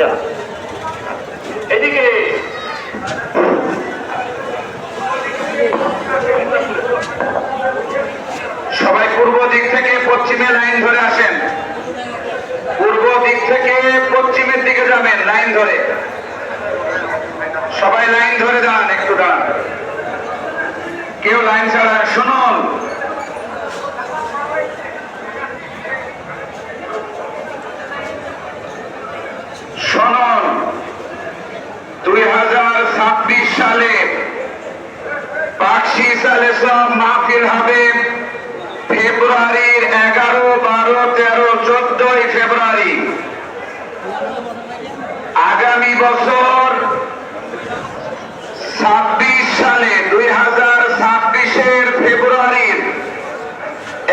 আচ্ছা। এদিকে। সবাই পূর্ব দিক থেকে পশ্চিমে লাইন ধরে আসেন। পূর্ব দিক থেকে পশ্চিমের দিকে যাবেন, লাইন ধরে। সবাই লাইন ধরে দাঁড়ান একটু দাঁড়ান। কেউ লাইন ছাড়া শুনুন দুই হাজার ছাব্বিশ সালে পাকশি সালে সব মাহফিল হবে। ফেব্রুয়ারির এগারো, বারো, তেরো, চোদ্দই ফেব্রুয়ারি। আগামী বছর ছাব্বিশ সালে দুই হাজার ছাব্বিশের ফেব্রুয়ারির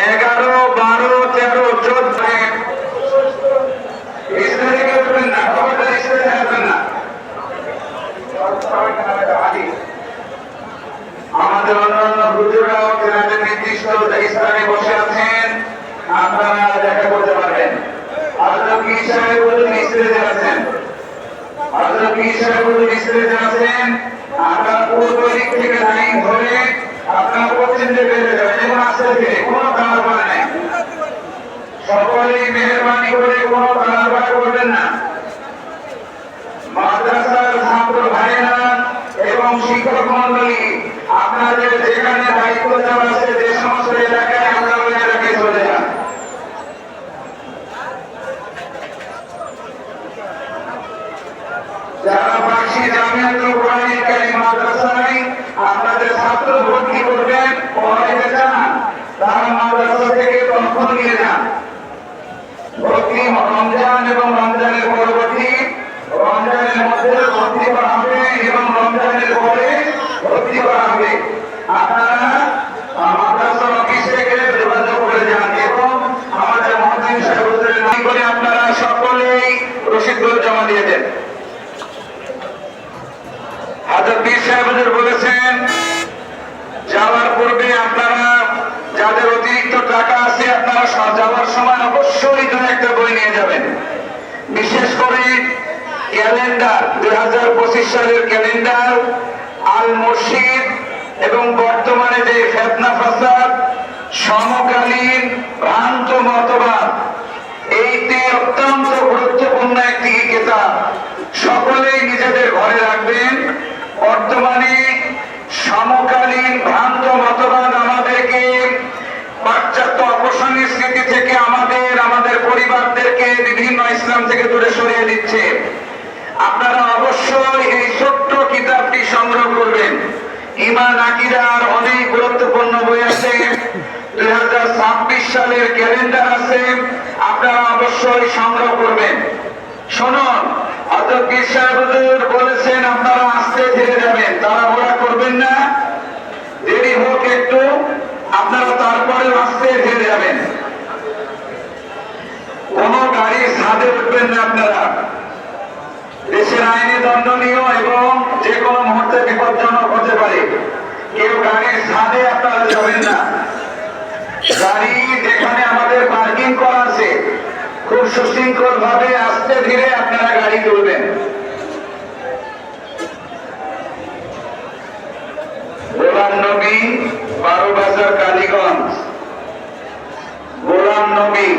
এগারো বারো তেরো চোদ্দ স্টেজে উঠবেন না খবরদার স্টেজে আসবেন না আমাদের অন্যান্য হুজুরাও তেনাদের নির্দিষ্ট স্থানে বসে আছেন আপনারা দেখা করতে পারবেন হযরত পীর সাহেব হুজুর স্টেজে আছেন। হযরত পীর আপনারা পশ্চিম দিকে বেরিয়ে যাবেন এবং আস্তে ধীরে কোনো তাড়াহুড়া নেই সকলেই মেহরবানি করে কোনো তাড়াহুড়া করবেন না মাদ্রাসার ছাত্র ভাইয়েরা এবং শিক্ষক মন্ডলী আপনাদের যেখানে দায়িত্ব দেওয়া আছে যে সমস্ত এলাকায় আপনারা ওই এলাকায় চলে যান যারা বাসী জামিয়াতুল কোরআনের কারীম মাদ্রাসায় আপনাদের ছাত্র ভর্তি করবেন পড়াইতে চান তারা মাদ্রাসা থেকে তথ্য নিয়ে যান। ভর্তি, রমজান এবং রমজানের পরবর্তী, রমজানের মধ্যে ভর্তি করা হবে এবং রমজানের পরে ভর্তি করা হবে আপনারা মাদ্রাসা অফিস থেকে যোগাযোগ করে যান এবং আমাদের মহাদিন সাহেবদের নাম করে আপনারা সকলেই রসিদগুলো জমা দিয়ে দেন হাজার পীর সাহেবদের বলেছেন যাওয়ার পূর্বে আপনারা যাদের অতিরিক্ত টাকা আছে আপনারা স- যাওয়ার সময় দু একটা বই নিয়ে যাবেন। বিশেষ করে ক্যালেন্ডার, দুই হাজার পঁচিশ সালের ক্যালেন্ডার আল মুর্শিদ এবং বর্তমানে যে ফেতনা ফাসাদ, সমকালীন ভ্রান্ত মতবাদ, এইটি অত্যন্ত গুরুত্বপূর্ণ একটি কিতাব। সকলেই নিজেদের ঘরে রাখবেন। বর্তমানে সমকালীন ভ্রান্ত মতবাদ ইসলাম থেকে দূরে সরিয়ে দিচ্ছে আপনারা অবশ্যই এই ছোট্ট কিতাবটি সংগ্রহ করবেন। ইমান আকিদার অনেক গুরুত্বপূর্ণ বই আছে। দুই হাজার ছাব্বিশ সালের ক্যালেন্ডার আছে। আপনারা অবশ্যই সংগ্রহ করবেন। শুনুন অত হুজুর বলেছেন, আপনারা আস্তে ধীরে যাবেন, তাড়াহুড়া করবেন না। দেরি হোক একটু, আপনারা তারপরে আস্তে ধীরে যাবেন কোন গাড়ির ছাদে উঠবেন না আপনারা। দেশের আইনে দণ্ডনীয় এবং যে কোনো মুহূর্তে বিপজ্জনক হতে পারে। কেউ গাড়ির ছাদে আপনারা যাবেন না। গাড়ি যেখানে আমাদের পার্কিং করা আছে, খুব সুশৃঙ্খল ভাবে আস্তে ধীরে আপনারা গাড়ি তুলবেন। গোলাম নবী বারো বাজার কালীগঞ্জ। গোলাম নবী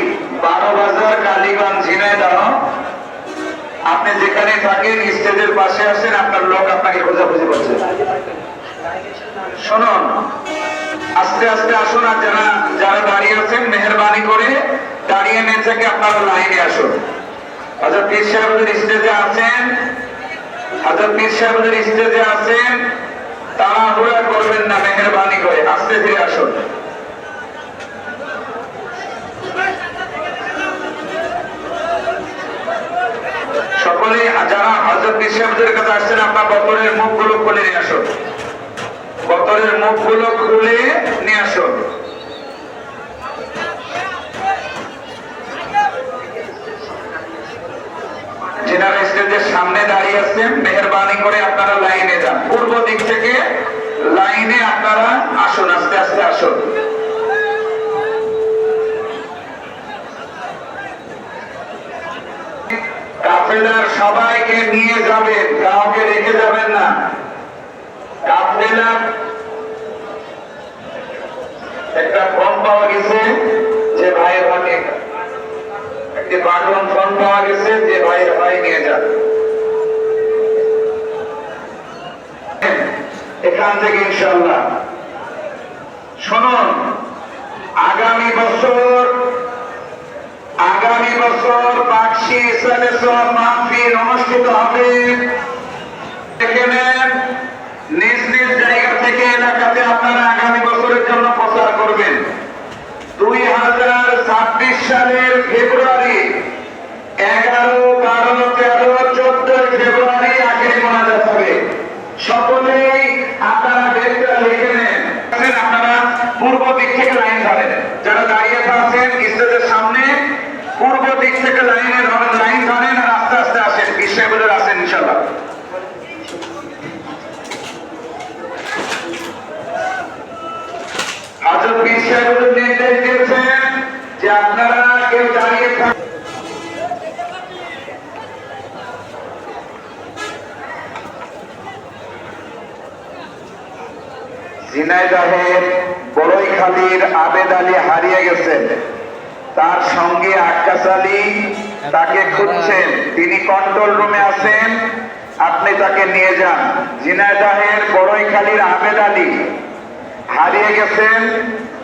বারো বাজার কালীগঞ্জ ঝিনাইদহ আপনি যেখানে থাকেন, স্টেজের পাশে আসেন আপনার লোক আপনাকে খোঁজাখুঁজি করছে। শুনুন, আস্তে আস্তে আসুন আর যারা যারা দাঁড়িয়ে আছেন, মেহরবানি করে দাঁড়িয়ে নেন থেকে আপনারা লাইনে আসুন। হাজার পীর সাহেবদের স্টেজে আছেন হাজার পীর সাহেবদের স্টেজে আছেন, তাড়াহুড়া করবেন না, মেহরবানি করে, আস্তে ধীরে আসুন। স্টেজের সামনে দাঁড়িয়ে আছেন মেহরবানি করে আপনারা লাইনে যান। পূর্ব দিক থেকে লাইনে আপনারা আসুন, আস্তে আস্তে আসুন কাছে কাফেলার সবাইকে নিয়ে যাবেন, কাউকে রেখে যাবেন না। কাফেলা একটা ফোন পাওয়া গেছে যে ভাইয়ের ভাগে একটি বাটন ফোন পাওয়া গেছে যে ভাইয়ের ভাই নিয়ে যান। এখান থেকে ইনশাল্লাহ শুনুন, আগামী বছর নিজ নিজ জায়গা থেকে এলাকাতে আপনারা আগামী বছরের জন্য প্রচার করবেন। দুই হাজার ছাব্বিশ সালের ফেব্রুয়ারি এগারো বারো তেরো চোদ্দ ফেব্রুয়ারি আখেরি মোনাজাত হবে সকলেই আপনারা ডেটটা লিখে নেন আপনারা পূর্ব দিক থেকে লাইন ধরেন যারা দাঁড়িয়ে আছেন স্টেজের সামনে পূর্ব দিক থেকে লাইনে ধরেন লাইন ধরেন আর আস্তে আস্তে আসেন বিশ্বের আসেন ইনশাল্লাহ হাজর পীর সাহেব নির্দেশ দিয়েছেন আপনারা কেউ দাঁড়িয়ে থাক ঝিনাইদহের বড়ইখালীর তার সঙ্গে আক্কাস তাকে খুঁজছেন। তিনি কন্ট্রোল রুমে আছেন। আপনি তাকে নিয়ে যান। ঝিনাইদহের বড়ইখালীর আবেদ আলী হারিয়ে গেছেন।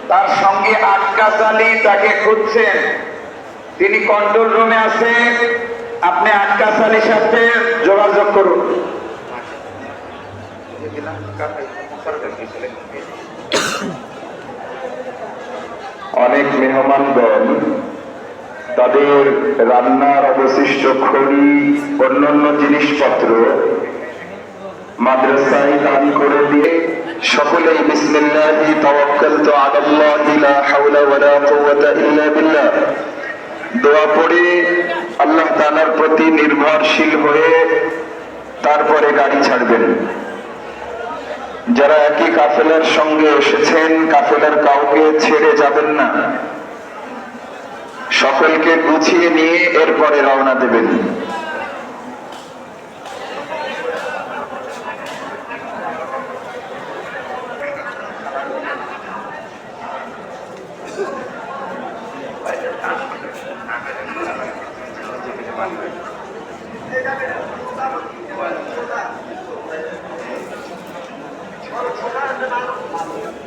তার সঙ্গে আক্কাস আলী তাকে খুঁজছেন। তিনি কন্ট্রোল রুমে আছেন আপনি আক্কাস আলীর সাথে যোগাযোগ করুন। অনেক মেহমানগণ, তাদের রান্নার অবশিষ্ট খড়ি অন্যান্য জিনিসপত্র মাদ্রাসায় দান করে দিয়ে সকলেই বিসমিল্লাহি তাওয়াক্কালতু আলাল্লাহি, লা হাওলা ওয়ালা কুওয়াতা ইল্লা বিল্লাহ। দোয়া পড়ে আল্লাহ তাআলার প্রতি নির্ভরশীল হয়ে তারপরে গাড়ি ছাড়বেন। যারা একই কাফেলার সঙ্গে এসেছেন, কাফেলার কাউকে ছেড়ে যাবেন না। সকলকে গুছিয়ে নিয়ে এরপরে রওনা দেবেন। Thank you.